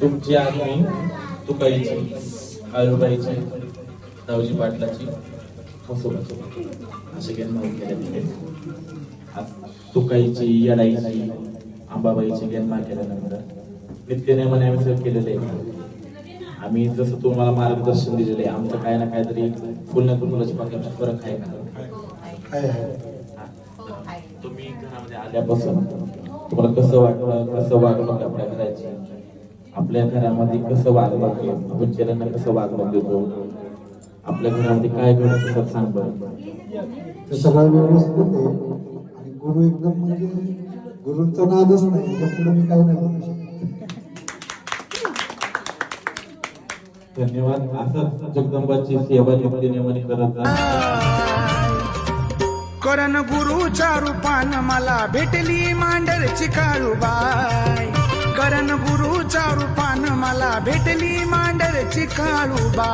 तुमची आम्ही तुकाईची आळूबाईची दावजी पाटलाची. मसोबाची असे केले तुकाईची येडाईची अंबाबाईची गणमान केल्यानंतर नित्य नेमाने आम्ही सगळं केलेले आहे. आम्ही जसं तुम्हाला मार्गदर्शन दिलेलं आहे आमचं काय ना काहीतरी फुल फुलाची पाकळ्याचा फरक आहे का? हा. तुम्ही घरामध्ये आल्यापासून तुम्हाला कसं वाटलं कसं वागणूक आपल्या घराची आपल्या घरामध्ये कसं आपण चेहऱ्यांना कसं वागणूक देतो? आपल्या घरामध्ये काय घडत असं सांग बरं. ते सगळं व्यवस्थित आहे. आणि गुरु एकदम म्हणजे गुरुंचा नादच नाही. तर पुढे मी काही नाही बोलू शकत. धन्यवाद. असंच जगदंबाची सेवा नित्य नेमाने करत करण गुरुच्या रूपान मला भेटली मांडरची काळूबाई. रूपान मला भेटली मांडरची काळूबा